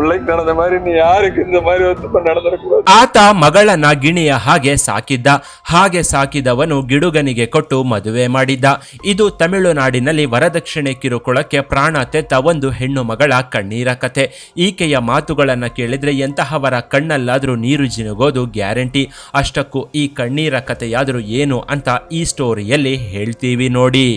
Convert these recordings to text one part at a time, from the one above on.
முல்லைக்கு நடந்த மாதிரி நீ யாருக்கு இந்த மாதிரி வந்து நடந்திருக்கூடாது ಆತ ಮಗಳನ್ನ ಗಿಣಿಯ ಹಾಗೆ ಸಾಕಿದ್ದ ಹಾಗೆ ಸಾಕಿದವನು ಗಿಡುಗನಿಗೆ ಕೊಟ್ಟು ಮದುವೆ ಮಾಡಿದ್ದ ಇದು ತಮಿಳುನಾಡಿನಲ್ಲಿ ವರದಕ್ಷಿಣೆ ಕಿರುಕುಳಕ್ಕೆ ಪ್ರಾಣ ತೆತ್ತ ಒಂದು ಹೆಣ್ಣು ಮಗಳ ಕಣ್ಣೀರ ಕತೆ ಈಕೆಯ ಮಾತುಗಳನ್ನ ಕೇಳಿದ್ರೆ ಎಂತಹವರ ಕಣ್ಣಲ್ಲಾದ್ರೂ ನೀರು ಜಿನುಗೋದು ಗ್ಯಾರಂಟಿ ಅಷ್ಟಕ್ಕೂ ಈ ಕಣ್ಣೀರ ಕಥೆಯಾದ್ರೂ ಏನು ಅಂತ ಈ ಸ್ಟೋರಿಯಲ್ಲಿ ಹೇಳ್ತೀವಿ ನೋಡಿ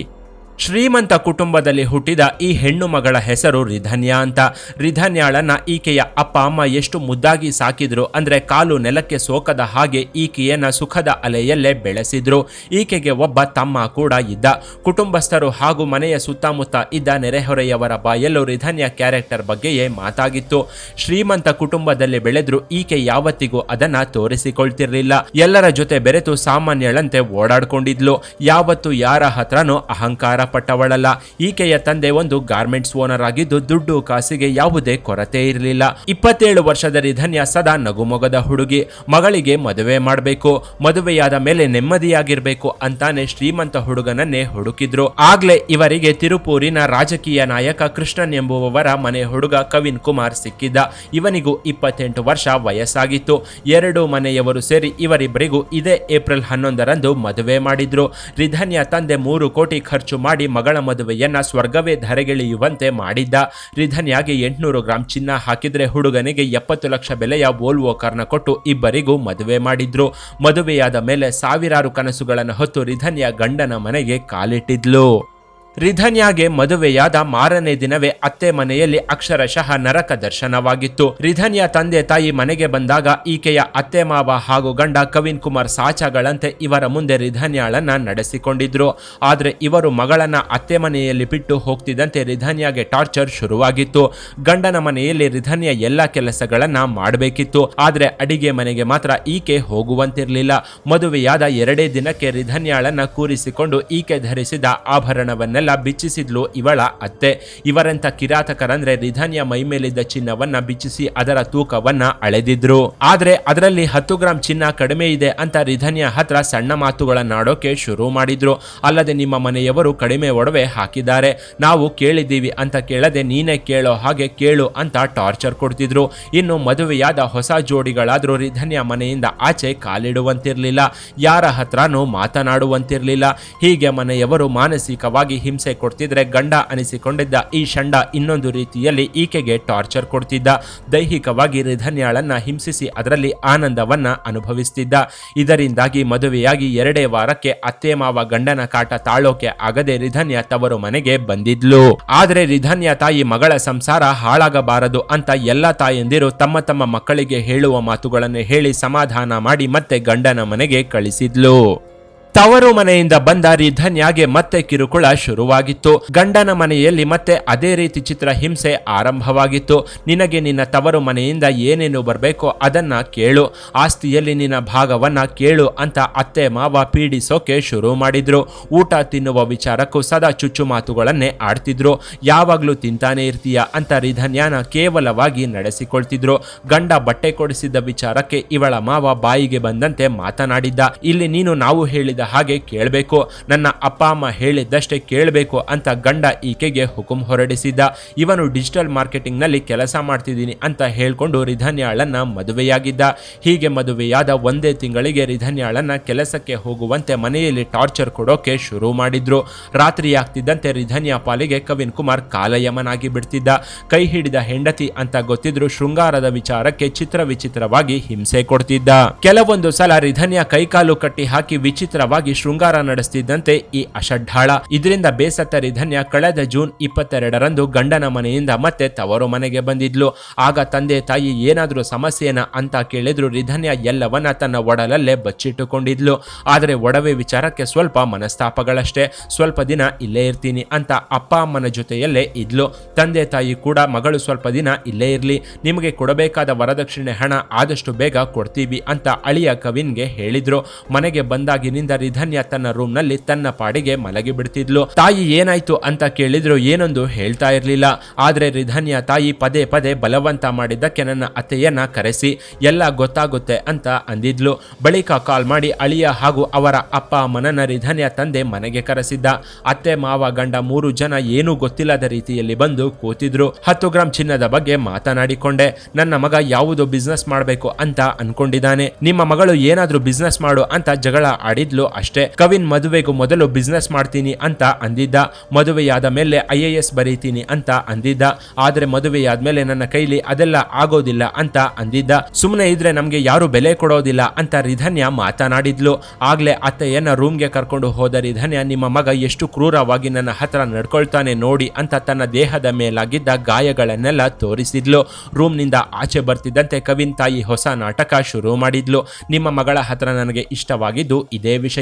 ಶ್ರೀಮಂತ ಕುಟುಂಬದಲ್ಲಿ ಹುಟ್ಟಿದ ಈ ಹೆಣ್ಣು ಮಗಳ ಹೆಸರು ರಿಧನ್ಯಾ ಅಂತ. ರಿಧನ್ಯಾಳನ್ನ ಈಕೆಯ ಅಪ್ಪ, ಅಮ್ಮ ಎಷ್ಟು ಮುದ್ದಾಗಿ ಸಾಕಿದ್ರು ಅಂದ್ರೆ ಕಾಲು ನೆಲಕ್ಕೆ ಸೋಕದ ಹಾಗೆ ಈಕೆಯನ್ನ ಸುಖದ ಅಲೆಯಲ್ಲೇ ಬೆಳೆಸಿದ್ರು. ಈಕೆಗೆ ಒಬ್ಬ ತಮ್ಮ ಕೂಡ ಇದ್ದ. ಕುಟುಂಬಸ್ಥರು ಹಾಗೂ ಮನೆಯ ಸುತ್ತಮುತ್ತ ಇದ್ದ ನೆರೆಹೊರೆಯವರ ಬಾಯಲ್ಲೂ ರಿಧನ್ಯ ಕ್ಯಾರೆಕ್ಟರ್ ಬಗ್ಗೆಯೇ ಮಾತಾಗಿತ್ತು. ಶ್ರೀಮಂತ ಕುಟುಂಬದಲ್ಲಿ ಬೆಳೆದ್ರು ಈಕೆ ಯಾವತ್ತಿಗೂ ಅದನ್ನ ತೋರಿಸಿಕೊಳ್ತಿರ್ಲಿಲ್ಲ. ಎಲ್ಲರ ಜೊತೆ ಬೆರೆತು ಸಾಮಾನ್ಯಳಂತೆ ಓಡಾಡ್ಕೊಂಡಿದ್ಲು. ಯಾವತ್ತು ಯಾರ ಹತ್ರನೂ ಅಹಂಕಾರ ಪಟ್ಟವಳಲ್ಲ ಈಕೆಯ ತಂದೆ ಒಂದು ಗಾರ್ಮೆಂಟ್ಸ್ ಓನರ್ ಆಗಿದ್ದು ದುಡ್ಡು ಕಾಸಿಗೆ ಯಾವುದೇ ಕೊರತೆ ಇರಲಿಲ್ಲ. ಇಪ್ಪತ್ತೇಳು ವರ್ಷದ ರಿಧನ್ಯ ಸದಾ ನಗುಮೊಗದ ಹುಡುಗಿ. ಮಗಳಿಗೆ ಮದುವೆ ಮಾಡಬೇಕು. ಮದುವೆಯಾದ ಮೇಲೆ ನೆಮ್ಮದಿಯಾಗಿರ್ಬೇಕು ಅಂತಾನೆ ಶ್ರೀಮಂತ ಹುಡುಗನನ್ನೇ ಹುಡುಕಿದ್ರು. ಆಗ್ಲೇ ಇವರಿಗೆ ತಿರುಪೂರಿನ ರಾಜಕೀಯ ನಾಯಕ ಕೃಷ್ಣನ್ ಎಂಬುವವರ ಮನೆ ಹುಡುಗ ಕವಿನ್ ಕುಮಾರ್ ಸಿಕ್ಕಿದ್ದ. ಇವನಿಗೂ ಇಪ್ಪತ್ತೆಂಟು ವರ್ಷ ವಯಸ್ಸಾಗಿತ್ತು. ಎರಡು ಮನೆಯವರು ಸೇರಿ ಇವರಿಬ್ಬರಿಗೂ ಇದೇ ಏಪ್ರಿಲ್ ಹನ್ನೊಂದರಂದು ಮದುವೆ ಮಾಡಿದ್ರು. ರಿಧನ್ಯ ತಂದೆ ಮೂರು ಕೋಟಿ ಖರ್ಚು ಮಾಡಿ ಮಗಳ ಮದುವೆಯನ್ನ ಸ್ವರ್ಗವೇ ಧರೆಗಿಳಿಯುವಂತೆ ಮಾಡಿದ್ದ. ರಿಧನ್ಯಾಗೆ ಎಂಟುನೂರು ಗ್ರಾಂ ಚಿನ್ನ ಹಾಕಿದ್ರೆ ಹುಡುಗನಿಗೆ ಎಪ್ಪತ್ತು ಲಕ್ಷ ಬೆಲೆಯ ವೋಲ್ವೋ ಕಾರ್ನ ಕೊಟ್ಟು ಇಬ್ಬರಿಗೂ ಮದುವೆ ಮಾಡಿದ್ರು. ಮದುವೆಯಾದ ಮೇಲೆ ಸಾವಿರಾರು ಕನಸುಗಳನ್ನು ಹೊತ್ತು ರಿಧನ್ಯ ಗಂಡನ ಮನೆಗೆ ಕಾಲಿಟ್ಟಿದ್ಲು. ರಿಧನ್ಯಾಗೆ ಮದುವೆಯಾದ ಮಾರನೇ ದಿನವೇ ಅತ್ತೆ ಮನೆಯಲ್ಲಿ ಅಕ್ಷರಶಃ ನರಕ ದರ್ಶನವಾಗಿತ್ತು. ರಿಧನ್ಯ ತಂದೆ ತಾಯಿ ಮನೆಗೆ ಬಂದಾಗ ಈಕೆಯ ಅತ್ತೆ ಮಾವ ಹಾಗೂ ಗಂಡ ಕವಿನ್ ಕುಮಾರ್ ಸಾಚಗಳಂತೆ ಇವರ ಮುಂದೆ ರಿಧನ್ಯಾಳನ್ನ ನಡೆಸಿಕೊಂಡಿದ್ರು. ಆದರೆ ಇವರು ಮಗಳನ್ನ ಅತ್ತೆ ಮನೆಯಲ್ಲಿ ಬಿಟ್ಟು ಹೋಗ್ತಿದ್ದಂತೆ ರಿಧನ್ಯಾಗೆ ಟಾರ್ಚರ್ ಶುರುವಾಗಿತ್ತು. ಗಂಡನ ಮನೆಯಲ್ಲಿ ರಿಧನ್ಯ ಎಲ್ಲ ಕೆಲಸಗಳನ್ನ ಮಾಡಬೇಕಿತ್ತು. ಆದರೆ ಅಡಿಗೆ ಮನೆಗೆ ಮಾತ್ರ ಈಕೆ ಹೋಗುವಂತಿರಲಿಲ್ಲ. ಮದುವೆಯಾದ ಎರಡೇ ದಿನಕ್ಕೆ ರಿಧನ್ಯಾಳನ್ನ ಕೂರಿಸಿಕೊಂಡು ಈಕೆ ಧರಿಸಿದ ಆಭರಣವನ್ನೆಲ್ಲ ಬಿಚ್ಚಿಸಿದ್ಲು ಇವಳ ಅತ್ತೆ. ಇವರಂತ ಕಿರಾತಕರಂದ್ರೆ ರಿಧನ್ಯ ಮೈಮೇಲಿದ್ದ ಚಿನ್ನವನ್ನ ಬಿಚ್ಚಿಸಿ ಅದರ ತೂಕವನ್ನ ಅಳೆದಿದ್ರು. ಆದ್ರೆ ಅದರಲ್ಲಿ ಹತ್ತು ಗ್ರಾಂ ಚಿನ್ನ ಕಡಿಮೆ ಇದೆ ಅಂತ ರಿಧನ್ಯ ಹತ್ರ ಸಣ್ಣ ಮಾತುಗಳನ್ನಾಡೋಕೆ ಶುರು ಮಾಡಿದ್ರು. ಅಲ್ಲದೆ ನಿಮ್ಮ ಮನೆಯವರು ಕಡಿಮೆ ಒಡವೆ ಹಾಕಿದ್ದಾರೆ. ನಾವು ಕೇಳಿದ್ದೀವಿ ಅಂತ ಕೇಳದೆ ನೀನೇ ಕೇಳೋ ಹಾಗೆ ಕೇಳು ಅಂತ ಟಾರ್ಚರ್ ಕೊಡ್ತಿದ್ರು. ಇನ್ನು ಮದುವೆಯಾದ ಹೊಸ ಜೋಡಿಗಳಾದ್ರೂ ರಿಧನ್ಯ ಮನೆಯಿಂದ ಆಚೆ ಕಾಲಿಡುವಂತಿರ್ಲಿಲ್ಲ. ಯಾರ ಹತ್ರನೂ ಮಾತನಾಡುವಂತಿರ್ಲಿಲ್ಲ. ಹೀಗೆ ಮನೆಯವರು ಮಾನಸಿಕವಾಗಿ ಹಿಂಸೆ ಕೊಡ್ತಿದ್ರೆ ಗಂಡ ಅನಿಸಿಕೊಂಡಿದ್ದ ಈ ಷಂಡ ಇನ್ನೊಂದು ರೀತಿಯಲ್ಲಿ ಈಕೆಗೆ ಟಾರ್ಚರ್ ಕೊಡ್ತಿದ್ದ. ದೈಹಿಕವಾಗಿ ರಿಧನ್ಯಾಳನ್ನ ಹಿಂಸಿಸಿ ಅದರಲ್ಲಿ ಆನಂದವನ್ನ ಅನುಭವಿಸ್ತಿದ್ದ. ಇದರಿಂದಾಗಿ ಮದುವೆಯಾಗಿ ಎರಡೇ ವಾರಕ್ಕೆ ಅತ್ತೆ ಮಾವ ಗಂಡನ ಕಾಟ ತಾಳೋಕೆ ಆಗದೆ ರಿಧನ್ಯ ತವರು ಮನೆಗೆ ಬಂದಿದ್ಲು. ಆದ್ರೆ ರಿಧನ್ಯ ತಾಯಿ ಮಗಳ ಸಂಸಾರ ಹಾಳಾಗಬಾರದು ಅಂತ ಎಲ್ಲ ತಾಯಂದಿರು ತಮ್ಮ ತಮ್ಮ ಮಕ್ಕಳಿಗೆ ಹೇಳುವ ಮಾತುಗಳನ್ನು ಹೇಳಿ ಸಮಾಧಾನ ಮಾಡಿ ಮತ್ತೆ ಗಂಡನ ಮನೆಗೆ ಕಳಿಸಿದ್ಲು. ತವರು ಮನೆಯಿಂದ ಬಂದ ರಿಧನ್ಯಾಗೆ ಮತ್ತೆ ಕಿರುಕುಳ ಶುರುವಾಗಿತ್ತು. ಗಂಡನ ಮನೆಯಲ್ಲಿ ಮತ್ತೆ ಅದೇ ರೀತಿ ಚಿತ್ರ ಹಿಂಸೆ ಆರಂಭವಾಗಿತ್ತು. ನಿನಗೆ ನಿನ್ನ ತವರು ಮನೆಯಿಂದ ಏನೇನು ಬರಬೇಕೋ ಅದನ್ನ ಕೇಳು. ಆಸ್ತಿಯಲ್ಲಿ ನಿನ್ನ ಭಾಗವನ್ನ ಕೇಳು ಅಂತ ಅತ್ತೆ ಮಾವ ಪೀಡಿಸೋಕೆ ಶುರು ಮಾಡಿದ್ರು. ಊಟ ತಿನ್ನುವ ವಿಚಾರಕ್ಕೂ ಸದಾ ಚುಚ್ಚು ಮಾತುಗಳನ್ನೇ ಆಡ್ತಿದ್ರು. ಯಾವಾಗ್ಲೂ ತಿಂತಾನೆ ಇರ್ತೀಯ ಅಂತ ರಿಧನ್ಯಾನ ಕೇವಲವಾಗಿ ನಡೆಸಿಕೊಳ್ತಿದ್ರು. ಗಂಡ ಬಟ್ಟೆ ಕೊಡಿಸಿದ್ದ ವಿಚಾರಕ್ಕೆ ಇವಳ ಮಾವ ಬಾಯಿಗೆ ಬಂದಂತೆ ಮಾತನಾಡಿದ್ದ. ಇಲ್ಲಿ ನೀನು ನಾವು ಹೇಳಿದ ಹಾಗೆ ಕೇಳಬೇಕು. ನನ್ನ ಅಪ್ಪ ಅಮ್ಮ ಹೇಳಿದ್ದಷ್ಟೇ ಕೇಳಬೇಕು ಅಂತ ಗಂಡ ಈಕೆಗೆ ಹುಕುಂ ಹೊರಡಿಸಿದ್ದ. ಇವನು ಡಿಜಿಟಲ್ ಮಾರ್ಕೆಟಿಂಗ್ನಲ್ಲಿ ಕೆಲಸ ಮಾಡ್ತಿದ್ದೀನಿ ಅಂತ ಹೇಳಿಕೊಂಡು ರಿಧನ್ಯಾಳನ್ನ ಮದುವೆಯಾಗಿದ್ದ. ಹೀಗೆ ಮದುವೆಯಾದ ಒಂದೇ ತಿಂಗಳಿಗೆ ರಿಧನ್ಯಾಳನ್ನ ಕೆಲಸಕ್ಕೆ ಹೋಗುವಂತೆ ಮನೆಯಲ್ಲಿ ಟಾರ್ಚರ್ ಕೊಡೋಕೆ ಶುರು ಮಾಡಿದ್ರು. ರಾತ್ರಿ ಆಗ್ತಿದ್ದಂತೆ ರಿಧನ್ಯಾ ಪಾಲಿಗೆ ಕವಿನ್ ಕುಮಾರ್ ಕಾಲಯಮನಾಗಿ ಬಿಡ್ತಿದ್ದ. ಕೈ ಹಿಡಿದ ಹೆಂಡತಿ ಅಂತ ಗೊತ್ತಿದ್ರು ಶೃಂಗಾರದ ವಿಚಾರಕ್ಕೆ ಚಿತ್ರ ವಿಚಿತ್ರವಾಗಿ ಹಿಂಸೆ ಕೊಡ್ತಿದ್ದ. ಕೆಲವೊಂದು ಸಲ ರಿಧನ್ಯ ಕೈಕಾಲು ಕಟ್ಟಿ ಹಾಕಿ ವಿಚಿತ್ರವಾಗಿ ಶೃಂಗಾರ ನಡೆಸುತ್ತಿದ್ದಂತೆ ಈ ಅಷಡ್ಢಾಳ ಇದರಿಂದ ಬೇಸತ್ತ ರಿಧನ್ಯ ಕಳೆದ ಜೂನ್ ಇಪ್ಪತ್ತೆರಡರಂದು ಗಂಡನ ಮನೆಯಿಂದ ಮತ್ತೆ ತವರು ಮನೆಗೆ ಬಂದಿದ್ಲು. ಆಗ ತಂದೆ ತಾಯಿ ಏನಾದರೂ ಸಮಸ್ಯೆನ ಅಂತ ಕೇಳಿದ್ರು. ರಿಧನ್ಯ ಎಲ್ಲವನ್ನ ತನ್ನ ಒಡಲಲ್ಲೇ ಬಚ್ಚಿಟ್ಟುಕೊಂಡಿದ್ಲು. ಆದರೆ ಒಡವೆ ವಿಚಾರಕ್ಕೆ ಸ್ವಲ್ಪ ಮನಸ್ತಾಪಗಳಷ್ಟೇ. ಸ್ವಲ್ಪ ದಿನ ಇಲ್ಲೇ ಇರ್ತೀನಿ ಅಂತ ಅಪ್ಪ ಅಮ್ಮನ ಜೊತೆಯಲ್ಲೇ ಇದ್ಲು. ತಂದೆ ತಾಯಿ ಕೂಡ ಮಗಳು ಸ್ವಲ್ಪ ದಿನ ಇಲ್ಲೇ ಇರಲಿ. ನಿಮಗೆ ಕೊಡಬೇಕಾದ ವರದಕ್ಷಿಣೆ ಹಣ ಆದಷ್ಟು ಬೇಗ ಕೊಡ್ತೀವಿ ಅಂತ ಅಳಿಯ ಕವಿನ್ಗೆ ಹೇಳಿದ್ರು. ಮನೆಗೆ ಬಂದಾಗಿನಿಂದ ರಿಧನ್ಯ ತನ್ನ ರೂಮ್ನಲ್ಲಿ ತನ್ನ ಪಾಡಿಗೆ ಮಲಗಿ ಬಿಡ್ತಿದ್ಲು. ತಾಯಿ ಏನಾಯ್ತು ಅಂತ ಕೇಳಿದ್ರು ಏನೊಂದು ಹೇಳ್ತಾ ಇರ್ಲಿಲ್ಲ. ಆದ್ರೆ ರಿಧನ್ಯ ತಾಯಿ ಪದೇ ಪದೇ ಬಲವಂತ ಮಾಡಿದ್ದಕ್ಕೆ ನನ್ನ ಅತ್ತೆಯನ್ನ ಕರೆಸಿ, ಎಲ್ಲ ಗೊತ್ತಾಗುತ್ತೆ ಅಂತ ಅಂದಿದ್ಲು. ಬಳಿಕ ಕಾಲ್ ಮಾಡಿ ಅಳಿಯ ಹಾಗೂ ಅವರ ಅಪ್ಪ ಅಮ್ಮನನ್ನ ರಿಧನ್ಯ ತಂದೆ ಮನೆಗೆ ಕರೆಸಿದ್ದ. ಅತ್ತೆ ಮಾವ ಗಂಡ ಮೂರು ಜನ ಏನೂ ಗೊತ್ತಿಲ್ಲದ ರೀತಿಯಲ್ಲಿ ಬಂದು ಕೂತಿದ್ರು. ಹತ್ತು ಗ್ರಾಂ ಚಿನ್ನದ ಬಗ್ಗೆ ಮಾತನಾಡಿಕೊಂಡೆ. ನನ್ನ ಮಗ ಯಾವುದು ಬಿಸ್ನೆಸ್ ಮಾಡಬೇಕು ಅಂತ ಅನ್ಕೊಂಡಿದ್ದಾನೆ. ನಿಮ್ಮ ಮಗಳು ಏನಾದ್ರೂ ಬಿಸ್ನೆಸ್ ಮಾಡು ಅಂತ ಜಗಳ ಆಡಿದ್ಲು. ಅಷ್ಟೇ. ಕವಿನ್ ಮದುವೆಗೂ ಮೊದಲು ಬಿಸ್ನೆಸ್ ಮಾಡ್ತೀನಿ ಅಂತ ಅಂದಿದ್ದ. ಮದುವೆಯಾದ ಮೇಲೆ ಐ ಬರೀತೀನಿ ಅಂತ ಅಂದಿದ್ದ. ಆದ್ರೆ ಮದುವೆಯಾದ್ಮೇಲೆ ನನ್ನ ಕೈಲಿ ಅದೆಲ್ಲ ಆಗೋದಿಲ್ಲ ಅಂತ ಅಂದಿದ್ದ. ಸುಮ್ಮನೆ ಇದ್ರೆ ನಮ್ಗೆ ಯಾರು ಬೆಲೆ ಕೊಡೋದಿಲ್ಲ ಅಂತ ರಿಧನ್ಯ ಮಾತನಾಡಿದ್ಲು. ಆಗ್ಲೇ ಅತ್ತೆಯನ್ನ ರೂಮ್ಗೆ ಕರ್ಕೊಂಡು ಹೋದ ರಿಧನ್ಯ, ನಿಮ್ಮ ಮಗ ಎಷ್ಟು ಕ್ರೂರವಾಗಿ ನನ್ನ ಹತ್ರ ನಡ್ಕೊಳ್ತಾನೆ ನೋಡಿ ಅಂತ ತನ್ನ ದೇಹದ ಮೇಲಾಗಿದ್ದ ಗಾಯಗಳನ್ನೆಲ್ಲ ತೋರಿಸಿದ್ಲು. ರೂಮ್ನಿಂದ ಆಚೆ ಬರ್ತಿದ್ದಂತೆ ಕವಿನ್ ತಾಯಿ ಹೊಸ ನಾಟಕ ಶುರು ಮಾಡಿದ್ಲು. ನಿಮ್ಮ ಮಗಳ ಹತ್ರ ನನಗೆ ಇಷ್ಟವಾಗಿದ್ದು ಇದೇ ವಿಷಯ.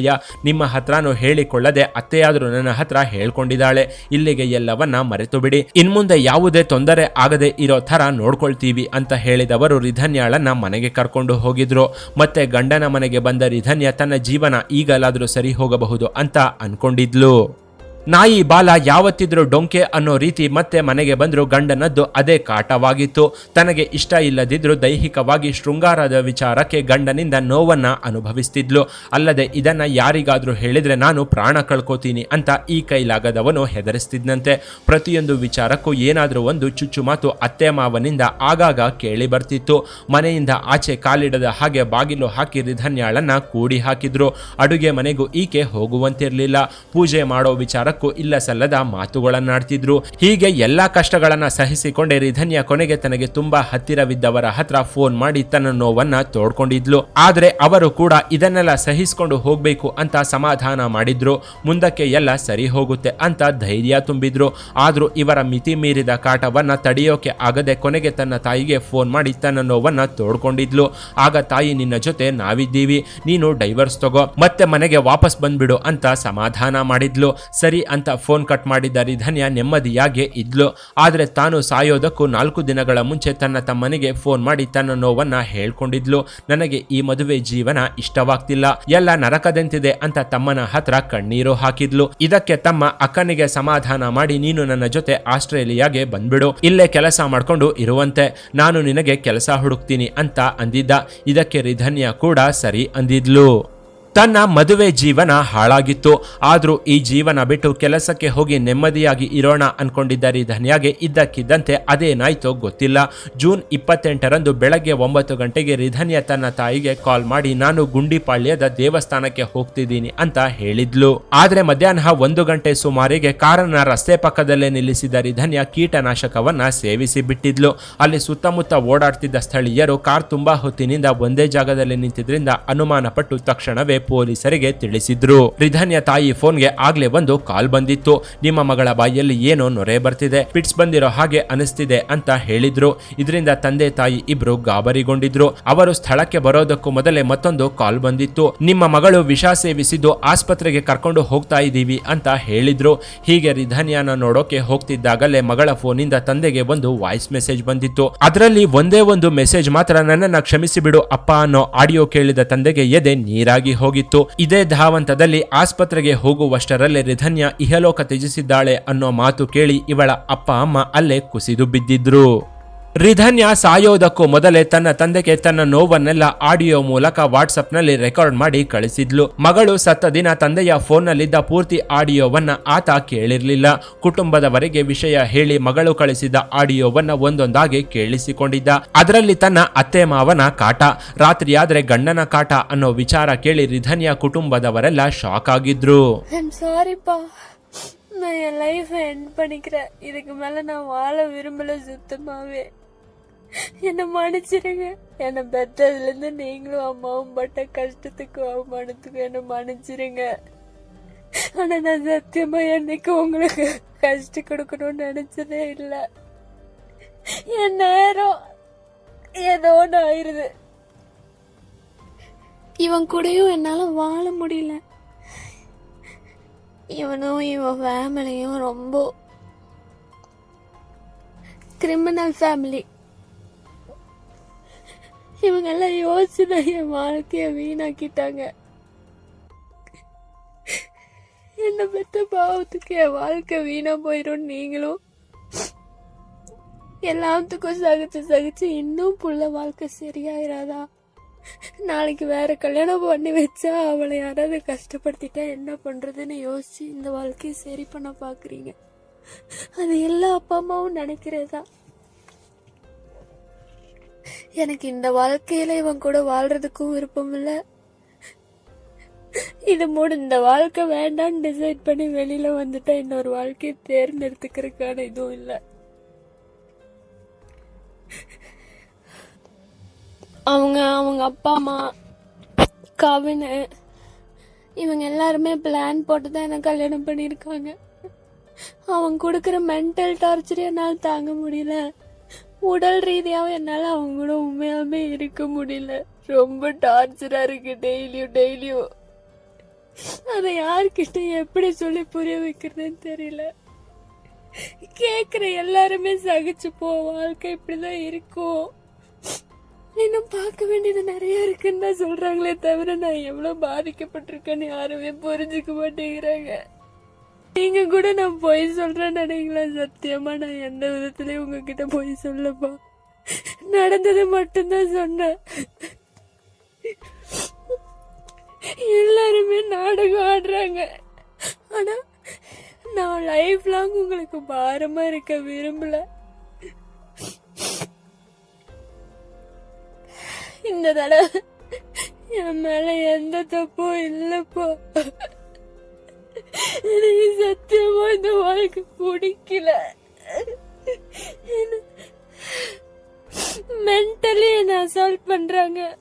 ನಿಮ್ಮ ಹತ್ರನೂ ಹೇಳಿಕೊಳ್ಳದೆ ಅತ್ತೆಯಾದರೂ ನನ್ನ ಹತ್ರ ಹೇಳ್ಕೊಂಡಿದ್ದಾಳೆ. ಇಲ್ಲಿಗೆ ಎಲ್ಲವನ್ನ ಮರೆತು ಬಿಡಿ. ಇನ್ಮುಂದೆ ಯಾವುದೇ ತೊಂದರೆ ಆಗದೆ ಇರೋ ಥರ ನೋಡ್ಕೊಳ್ತೀವಿ ಅಂತ ಹೇಳಿದವರು ರಿಧನ್ಯಾಳನ್ನ ಮನೆಗೆ ಕರ್ಕೊಂಡು ಹೋಗಿದ್ರು. ಮತ್ತೆ ಗಂಡನ ಮನೆಗೆ ಬಂದ ರಿಧನ್ಯ ತನ್ನ ಜೀವನ ಈಗಲಾದರೂ ಸರಿ ಹೋಗಬಹುದು ಅಂತ ಅನ್ಕೊಂಡಿದ್ಲು. ನಾಯಿ ಬಾಲ ಯಾವತ್ತಿದ್ರೂ ಡೊಂಕೆ ಅನ್ನೋ ರೀತಿ ಮತ್ತೆ ಮನೆಗೆ ಬಂದರೂ ಗಂಡನದ್ದು ಅದೇ ಕಾಟವಾಗಿತ್ತು. ತನಗೆ ಇಷ್ಟ ಇಲ್ಲದಿದ್ರು ದೈಹಿಕವಾಗಿ ಶೃಂಗಾರದ ವಿಚಾರಕ್ಕೆ ಗಂಡನಿಂದ ನೋವನ್ನ ಅನುಭವಿಸ್ತಿದ್ಲು. ಅಲ್ಲದೆ ಇದನ್ನ ಯಾರಿಗಾದರೂ ಹೇಳಿದ್ರೆ ನಾನು ಪ್ರಾಣ ಕಳ್ಕೋತೀನಿ ಅಂತ ಈ ಕೈಲಾಗದವನು ಹೆದರಿಸ್ತಿದ್ನಂತೆ. ಪ್ರತಿಯೊಂದು ವಿಚಾರಕ್ಕೂ ಏನಾದರೂ ಒಂದು ಚುಚ್ಚು ಮಾತು ಅತ್ತೆ ಮಾವನಿಂದ ಆಗಾಗ ಕೇಳಿ ಬರ್ತಿತ್ತು. ಮನೆಯಿಂದ ಆಚೆ ಕಾಲಿಡದ ಹಾಗೆ ಬಾಗಿಲು ಹಾಕಿ ರಿಧನ್ಯಾಳನ್ನ ಕೂಡಿ ಹಾಕಿದ್ರು. ಅಡುಗೆ ಮನೆಗೂ ಈಕೆ ಹೋಗುವಂತಿರಲಿಲ್ಲ. ಪೂಜೆ ಮಾಡೋ ವಿಚಾರಕ್ಕೂ ಇಲ್ಲ ಸಲ್ಲದ ಮಾತುಗಳನ್ನಾಡ್ತಿದ್ರು. ಹೀಗೆ ಎಲ್ಲಾ ಕಷ್ಟಗಳನ್ನ ಸಹಿಸಿಕೊಂಡೇ ರಿಧನ್ಯ ಕೊನೆಗೆ ತನಗೆ ತುಂಬಾ ಹತ್ತಿರವಿದ್ದವರ ಹತ್ರ ಫೋನ್ ಮಾಡಿ ತನ್ನ ನೋವನ್ನ ತೋಡ್ಕೊಂಡಿದ್ಲು. ಆದ್ರೆ ಅವರು ಕೂಡ ಇದನ್ನೆಲ್ಲ ಸಹಿಸಿಕೊಂಡು ಹೋಗ್ಬೇಕು ಅಂತ ಸಮಾಧಾನ ಮಾಡಿದ್ರು. ಮುಂದಕ್ಕೆ ಎಲ್ಲ ಸರಿ ಹೋಗುತ್ತೆ ಅಂತ ಧೈರ್ಯ ತುಂಬಿದ್ರು. ಆದ್ರೂ ಇವರ ಮಿತಿ ಮೀರಿದ ಕಾಟವನ್ನ ತಡೆಯೋಕೆ ಆಗದೆ ಕೊನೆಗೆ ತನ್ನ ತಾಯಿಗೆ ಫೋನ್ ಮಾಡಿ ತನ್ನ ನೋವನ್ನ ತೋಡ್ಕೊಂಡಿದ್ಲು. ಆಗ ತಾಯಿ ನಿನ್ನ ಜೊತೆ ನಾವಿದ್ದೀವಿ, ನೀನು ಡೈವರ್ಸ್ ತಗೋ, ಮತ್ತೆ ಮನೆಗೆ ವಾಪಸ್ ಬಂದ್ಬಿಡು ಅಂತ ಸಮಾಧಾನ ಮಾಡಿದ್ಲು. ಸರಿ ಅಂತ ಫೋನ್ ಕಟ್ ಮಾಡಿದ್ದ ರಿಧನ್ಯ ನೆಮ್ಮದಿಯಾಗಿ ಇದ್ಲು. ಆದರೆ ತಾನು ಸಾಯೋದಕ್ಕೂ ನಾಲ್ಕು ದಿನಗಳ ಮುಂಚೆ ತನ್ನ ತಮ್ಮನಿಗೆ ಫೋನ್ ಮಾಡಿ ತನ್ನ ನೋವನ್ನ ಹೇಳ್ಕೊಂಡಿದ್ಲು. ನನಗೆ ಈ ಮದುವೆ ಜೀವನ ಇಷ್ಟವಾಗ್ತಿಲ್ಲ. ಎಲ್ಲ ನರಕದಂತಿದೆ ಅಂತ ತಮ್ಮನ ಹತ್ರ ಕಣ್ಣೀರು ಹಾಕಿದ್ಲು. ಇದಕ್ಕೆ ತಮ್ಮ ಅಕ್ಕನಿಗೆ ಸಮಾಧಾನ ಮಾಡಿ ನೀನು ನನ್ನ ಜೊತೆ ಆಸ್ಟ್ರೇಲಿಯಾಗೆ ಬಂದ್ಬಿಡು. ಇಲ್ಲೇ ಕೆಲಸ ಮಾಡ್ಕೊಂಡು ಇರುವಂತೆ. ನಾನು ನಿನಗೆ ಕೆಲಸ ಹುಡುಕ್ತೀನಿ ಅಂತ ಅಂದಿದ್ದ. ಇದಕ್ಕೆ ರಿಧನ್ಯ ಕೂಡ ಸರಿ ಅಂದಿದ್ಲು. ತನ್ನ ಮದುವೆ ಜೀವನ ಹಾಳಾಗಿತ್ತು. ಆದರೂ ಈ ಜೀವನ ಬಿಟ್ಟು ಕೆಲಸಕ್ಕೆ ಹೋಗಿ ನೆಮ್ಮದಿಯಾಗಿ ಇರೋಣ ಅನ್ಕೊಂಡಿದ್ದ ರಿಧನ್ಯಾಗೆ ಇದ್ದಕ್ಕಿದ್ದಂತೆ ಅದೇನಾಯ್ತೋ ಗೊತ್ತಿಲ್ಲ. ಜೂನ್ ಇಪ್ಪತ್ತೆಂಟರಂದು ಬೆಳಗ್ಗೆ ಒಂಬತ್ತು ಗಂಟೆಗೆ ರಿಧನ್ಯ ತನ್ನ ತಾಯಿಗೆ ಕಾಲ್ ಮಾಡಿ, ನಾನು ಗುಂಡಿಪಾಳ್ಯದ ದೇವಸ್ಥಾನಕ್ಕೆ ಹೋಗ್ತಿದ್ದೀನಿ ಅಂತ ಹೇಳಿದ್ಲು. ಆದರೆ ಮಧ್ಯಾಹ್ನ ಒಂದು ಗಂಟೆ ಸುಮಾರಿಗೆ ಕಾರನ್ನ ರಸ್ತೆ ಪಕ್ಕದಲ್ಲೇ ನಿಲ್ಲಿಸಿದ ರಿಧನ್ಯ ಕೀಟನಾಶಕವನ್ನ ಸೇವಿಸಿ ಬಿಟ್ಟಿದ್ಲು. ಅಲ್ಲಿ ಸುತ್ತಮುತ್ತ ಓಡಾಡ್ತಿದ್ದ ಸ್ಥಳೀಯರು ಕಾರ್ ತುಂಬಾ ಹೊತ್ತಿನಿಂದ ಒಂದೇ ಜಾಗದಲ್ಲಿ ನಿಂತಿದ್ರಿಂದ ಅನುಮಾನಪಟ್ಟು ತಕ್ಷಣವೇ ಪೊಲೀಸರಿಗೆ ತಿಳಿಸಿದ್ರು. ರಿಧನ್ಯ ತಾಯಿ ಫೋನ್ಗೆ ಆಗ್ಲೇ ಒಂದು ಕಾಲ್ ಬಂದಿತ್ತು. ನಿಮ್ಮ ಮಗಳ ಬಾಯಿಯಲ್ಲಿ ಏನೋ ನೊರೆ ಬರ್ತಿದೆ. ಪಿಟ್ಸ್ ಬಂದಿರೋ ಹಾಗೆ ಅನಿಸ್ತಿದೆ ಅಂತ ಹೇಳಿದ್ರು. ಇದರಿಂದ ತಂದೆ ತಾಯಿ ಇಬ್ರು ಗಾಬರಿಗೊಂಡಿದ್ರು. ಅವರು ಸ್ಥಳಕ್ಕೆ ಬರೋದಕ್ಕೂ ಮೊದಲೇ ಮತ್ತೊಂದು ಕಾಲ್ ಬಂದಿತ್ತು. ನಿಮ್ಮ ಮಗಳು ವಿಷ ಸೇವಿಸಿದ್ದು ಆಸ್ಪತ್ರೆಗೆ ಕರ್ಕೊಂಡು ಹೋಗ್ತಾ ಇದ್ದೀವಿ ಅಂತ ಹೇಳಿದ್ರು. ಹೀಗೆ ರಿಧನ್ಯನ ನೋಡೋಕೆ ಹೋಗ್ತಿದ್ದಾಗಲೇ ಮಗಳ ಫೋನಿಂದ ತಂದೆಗೆ ಒಂದು ವಾಯ್ಸ್ ಮೆಸೇಜ್ ಬಂದಿತ್ತು. ಅದರಲ್ಲಿ ಒಂದೇ ಒಂದು ಮೆಸೇಜ್ ಮಾತ್ರ ನನ್ನನ್ನ ಕ್ಷಮಿಸಿ ಬಿಡು ಅಪ್ಪ ಅನ್ನೋ ಆಡಿಯೋ ಕೇಳಿದ ತಂದೆಗೆ ಎದೆ ನೀರಾಗಿ ಹೋಗಿತ್ತು. ಇದೇ ಧಾವಂತದಲ್ಲಿ ಆಸ್ಪತ್ರೆಗೆ ಹೋಗುವಷ್ಟರಲ್ಲೇ ರಿಧನ್ಯ ಇಹಲೋಕ ತ್ಯಜಿಸಿದ್ದಾಳೆ ಅನ್ನೋ ಮಾತು ಕೇಳಿ ಇವಳ ಅಪ್ಪ ಅಮ್ಮ ಅಲ್ಲೇ ಕುಸಿದು ಬಿದ್ದಿದ್ರು. ರಿಧನ್ಯ ಸಾಯೋದಕ್ಕೂ ಮೊದಲೇ ತನ್ನ ತಂದೆಗೆ ತನ್ನ ನೋವನ್ನೆಲ್ಲ ಆಡಿಯೋ ಮೂಲಕ ವಾಟ್ಸಪ್ನಲ್ಲಿ ರೆಕಾರ್ಡ್ ಮಾಡಿ ಕಳಿಸಿದ್ಲು. ಮಗಳು ಸತ್ತ ದಿನ ತಂದೆಯ ಫೋನ್ನಲ್ಲಿದ್ದ ಪೂರ್ತಿ ಆಡಿಯೋವನ್ನ ಆತ ಕೇಳಿರಲಿಲ್ಲ. ಕುಟುಂಬದವರೆಗೆ ವಿಷಯ ಹೇಳಿ ಮಗಳು ಕಳಿಸಿದ ಆಡಿಯೋವನ್ನ ಒಂದೊಂದಾಗಿ ಕೇಳಿಸಿಕೊಂಡಿದ್ದ. ಅದರಲ್ಲಿ ತನ್ನ ಅತ್ತೆ ಮಾವನ ಕಾಟ. ರಾತ್ರಿಯಾದ್ರೆ ಗಂಡನ ಕಾಟ ಅನ್ನೋ ವಿಚಾರ ಕೇಳಿ ರಿಧನ್ಯ ಕುಟುಂಬದವರೆಲ್ಲ ಶಾಕ್ ಆಗಿದ್ರು. நான் என் லைஃப்பை என் பண்ணிக்கிறேன் இதுக்கு மேலே நான் வாழ என்னை மன்னிச்சிடுங்க என்னை பெற்றதுலேருந்து நீங்களும் அம்மாவும் பட்ட கஷ்டத்துக்கும் அவமானத்துக்கும் என்னை மன்னிச்சிடுங்க ஆனா நான் சத்தியமா என்னைக்கு உங்களுக்கு கஷ்டம் கொடுக்கணும்னு நினைச்சதே இல்லை. என் நேரம் ஏதோ ஒன்று ஆயிருது. இவன் கூடயும் என்னால வாழ முடியல. இவனும் இவன் ஃபேமிலியும் ரொம்ப கிரிமினல் ஃபேமிலி இவங்கெல்லாம் யோசிச்சு தான் என் வாழ்க்கையை வீணாக்கிட்டாங்க. என்ன பெத்த பாவத்துக்கு என் வாழ்க்கை வீணா போயிடும் நீங்களும்? எல்லாத்துக்கும் சகிச்சு சகிச்சு இன்னும் புள்ள வாழ்க்கை சரியாயிராதா? நாளைக்கு வேற கல்யாணம் பண்ணி வச்சா அவளை யாராவது கஷ்டப்படுத்திட்டா என்ன பண்றதுன்னு யோசிச்சு இந்த வாழ்க்கையை சரி பண்ண பாக்குறீங்க. அது எல்லா அப்பா அம்மாவும் நினைக்கிறதா? எனக்கு இந்த வாழ்க்கையில இவன் கூட வாழ்றதுக்கும் விருப்பம் இல்ல. இது மூடு இந்த வாழ்க்கை வேண்டாம்னு டிசைட் பண்ணி வெளியில வந்துட்டா இன்னொரு வாழ்க்கையை தேர்ந்தெடுத்துக்கிறதுக்கான இதுவும் இல்லை. அவங்க அவங்க அப்பா அம்மா கவின் இவங்க எல்லாருமே பிளான் போட்டு தான் எனக்கு கல்யாணம் பண்ணியிருக்காங்க. அவங்க கொடுக்குற மென்டல் டார்ச்சர் என்னால் தாங்க முடியல. உடல் ரீதியாகவும் என்னால் அவங்க கூட உண்மையாலுமே இருக்க முடியல. ரொம்ப டார்ச்சராக இருக்கு டெய்லியும் டெய்லியும் அதை யார்கிட்ட எப்படி சொல்லி புரிய வைக்கிறதுன்னு தெரியல. கேட்குற எல்லாருமே சகிச்சுப்போம் வாழ்க்கை இப்படிதான் இருக்கும். இன்னும் பார்க்க வேண்டியது நிறைய இருக்குன்னு தான் சொல்றாங்களே தவிர நான் எவ்வளோ பாதிக்கப்பட்டிருக்கேன்னு யாருமே புரிஞ்சுக்க மாட்டேங்கிறாங்க. நீங்க கூட நான் பொய் சொல்றேன்னு நினைங்களா சத்தியமா. நான் எந்த விதத்துலயும் உங்ககிட்ட பொய் சொல்லப்பா. நடந்தது மட்டும்தான் சொன்னேன். எல்லாருமே நாடகம் ஆடுறாங்க. ஆனா நான் லைஃப் லாங் உங்களுக்கு பாரமா இருக்க விரும்பல. இந்த தடவை என் மேல எந்த தப்பும் இல்லப்பா. எனக்கு சத்தியமா இந்த வாழ்க்கை பிடிக்கல. மென்டலி என்ன அசால்ட் பண்றாங்க.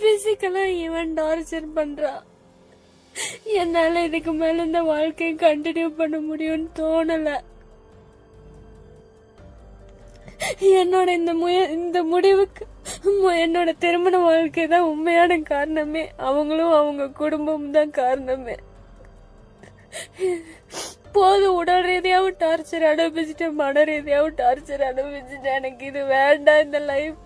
பிசிக்கலா இவன் டார்ச்சர் பண்றான் என்னால இதுக்கு மேல இந்த வாழ்க்கையை கண்டினியூ பண்ண முடியும்னு தோணல. என்னோட இந்த முய இந்த முடிவுக்கு என்னோட திருமண வாழ்க்கை தான் உண்மையான காரணமே. அவங்களும் அவங்க குடும்பம் தான் காரணமே. போதும் உடல் ரீதியாகவும் டார்ச்சர் அனுபவிச்சுட்டேன் மன ரீதியாகவும் டார்ச்சர் அனுபவிச்சுட்டேன். எனக்கு இது வேண்டாம் இந்த லைஃப்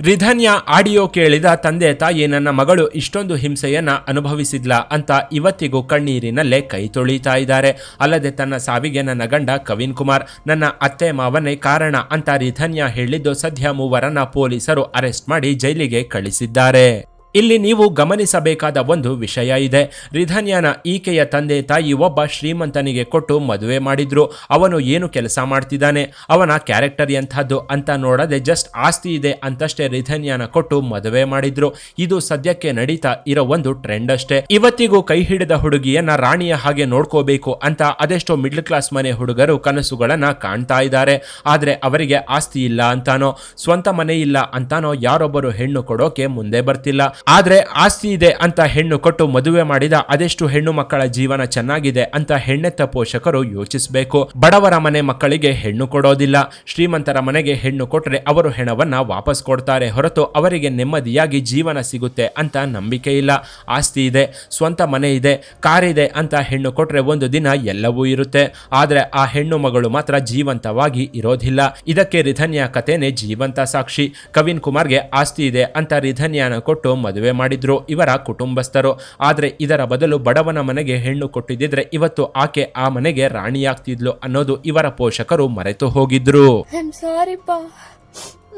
ರಿಧನ್ಯ ಆಡಿಯೋ ಕೇಳಿದ ತಂದೆ ತಾಯಿ ನನ್ನ ಮಗಳು ಇಷ್ಟೊಂದು ಹಿಂಸೆಯನ್ನ ಅನುಭವಿಸಿದ್ಲ ಅಂತ ಇವತ್ತಿಗೂ ಕಣ್ಣೀರಿನಲ್ಲೇ ಕೈ ತೊಳೀತಾ ಇದ್ದಾರೆ. ಅಲ್ಲದೆ ತನ್ನ ಸಾವಿಗೆ ನನ್ನ ಗಂಡ ಕವಿನ್ ಕುಮಾರ್, ನನ್ನ ಅತ್ತೆ ಮಾವನೇ ಕಾರಣ ಅಂತ ರಿಧನ್ಯ ಹೇಳಿದ್ದು ಸದ್ಯ ಮೂವರನ್ನ ಪೊಲೀಸರು ಅರೆಸ್ಟ್ ಮಾಡಿ ಜೈಲಿಗೆ ಕಳಿಸಿದ್ದಾರೆ. ಇಲ್ಲಿ ನೀವು ಗಮನಿಸಬೇಕಾದ ಒಂದು ವಿಷಯ ಇದೆ. ರಿಧನ್ಯನ ಈಕೆಯ ತಂದೆ ತಾಯಿ ಒಬ್ಬ ಶ್ರೀಮಂತನಿಗೆ ಕೊಟ್ಟು ಮದುವೆ ಮಾಡಿದ್ರು. ಅವನು ಏನು ಕೆಲಸ ಮಾಡ್ತಿದ್ದಾನೆ? ಅವನ ಕ್ಯಾರೆಕ್ಟರ್ ಎಂಥದ್ದು ಅಂತ ನೋಡದೆ ಜಸ್ಟ್ ಆಸ್ತಿ ಇದೆ ಅಂತಷ್ಟೇ ರಿಧನ್ಯನ ಕೊಟ್ಟು ಮದುವೆ ಮಾಡಿದ್ರು. ಇದು ಸದ್ಯಕ್ಕೆ ನಡೀತಾ ಇರೋ ಒಂದು ಟ್ರೆಂಡ್ ಅಷ್ಟೇ. ಇವತ್ತಿಗೂ ಕೈ ಹಿಡಿದ ಹುಡುಗಿಯನ್ನ ರಾಣಿಯ ಹಾಗೆ ನೋಡ್ಕೋಬೇಕು ಅಂತ ಅದೆಷ್ಟೋ ಮಿಡ್ಲ್ ಕ್ಲಾಸ್ ಮನೆ ಹುಡುಗರು ಕನಸುಗಳನ್ನ ಕಾಣ್ತಾ ಇದ್ದಾರೆ. ಆದ್ರೆ ಅವರಿಗೆ ಆಸ್ತಿ ಇಲ್ಲ ಅಂತಾನೋ? ಸ್ವಂತ ಮನೆ ಇಲ್ಲ ಅಂತಾನೋ? ಯಾರೊಬ್ಬರು ಹೆಣ್ಣು ಕೊಡೋಕೆ ಮುಂದೆ ಬರ್ತಿಲ್ಲ. ಆದ್ರೆ ಆಸ್ತಿ ಇದೆ ಅಂತ ಹೆಣ್ಣು ಕೊಟ್ಟು ಮದುವೆ ಮಾಡಿದ ಅದೆಷ್ಟು ಹೆಣ್ಣು ಮಕ್ಕಳ ಜೀವನ ಚೆನ್ನಾಗಿದೆ ಅಂತ ಹೆಣ್ಣೆತ್ತ ಪೋಷಕರು ಯೋಚಿಸಬೇಕು. ಬಡವರ ಮನೆ ಮಕ್ಕಳಿಗೆ ಹೆಣ್ಣು ಕೊಡೋದಿಲ್ಲ. ಶ್ರೀಮಂತರ ಮನೆಗೆ ಹೆಣ್ಣು ಕೊಟ್ಟರೆ ಅವರು ಹೆಣವನ್ನ ವಾಪಸ್ ಕೊಡ್ತಾರೆ ಹೊರತು ಅವರಿಗೆ ನೆಮ್ಮದಿಯಾಗಿ ಜೀವನ ಸಿಗುತ್ತೆ ಅಂತ ನಂಬಿಕೆ ಇಲ್ಲ. ಆಸ್ತಿ ಇದೆ, ಸ್ವಂತ ಮನೆ ಇದೆ ಕಾರಿದೆ ಅಂತ ಹೆಣ್ಣು ಕೊಟ್ಟರೆ ಒಂದು ದಿನ ಎಲ್ಲವೂ ಇರುತ್ತೆ. ಆದರೆ ಆ ಹೆಣ್ಣು ಮಗಳು ಮಾತ್ರ ಜೀವಂತವಾಗಿ ಇರೋದಿಲ್ಲ. ಇದಕ್ಕೆ ರಿಧನ್ಯ ಕಥೆನೇ ಜೀವಂತ ಸಾಕ್ಷಿ. ಕವಿನ್ ಕುಮಾರ್ಗೆ ಆಸ್ತಿ ಇದೆ ಅಂತ ರಿಧನ್ಯನ ಕೊಟ್ಟು ಮದುವೆ ಮಾಡಿದ್ರು ಇವರ ಕುಟುಂಬಸ್ಥರು. ಆದರೆ ಇದರ ಬದಲು ಬಡವನ ಮನೆಗೆ ಹೆಣ್ಣು ಕೊಟ್ಟಿದ್ದಿದ್ರೆ ಇವತ್ತು ಆಕೆ ಆ ಮನೆಗೆ ರಾಣಿಯಾಗ್ತಿದ್ಲು ಅನ್ನೋದು ಇವರ ಪೋಷಕರು ಮರೆತು ಹೋಗಿದ್ರು.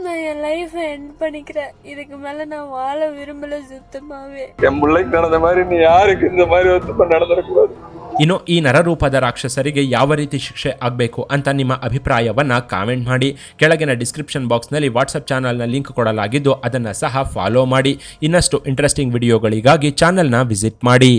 நான் என் லைஃபை எண்ட் பண்ணிக்கிறேன் இதுக்கு மேல நான் வாழ விரும்பல சுத்தமாவே என் பிள்ளைக்கு நடந்த மாதிரி நீ யாருக்கு இந்த மாதிரி வந்து நடந்துடக்கூடாது ಇನ್ನು ಈ ನರರೂಪದ ರಾಕ್ಷಸರಿಗೆ ಯಾವ ರೀತಿ ಶಿಕ್ಷೆ ಆಗಬೇಕು ಅಂತ ನಿಮ್ಮ ಅಭಿಪ್ರಾಯವನ್ನ ಕಾಮೆಂಟ್ ಮಾಡಿ ಕೆಳಗಿನ ಡಿಸ್ಕ್ರಿಪ್ಷನ್ ಬಾಕ್ಸ್ನಲ್ಲಿ ವಾಟ್ಸಪ್ ಚಾನಲ್ನ ಲಿಂಕ್ ಕೊಡಲಾಗಿದ್ದು ಅದನ್ನು ಸಹ ಫಾಲೋ ಮಾಡಿ ಇನ್ನಷ್ಟು ಇಂಟ್ರೆಸ್ಟಿಂಗ್ ವಿಡಿಯೋಗಳಿಗಾಗಿ ಚಾನಲ್ನ ವಿಸಿಟ್ ಮಾಡಿ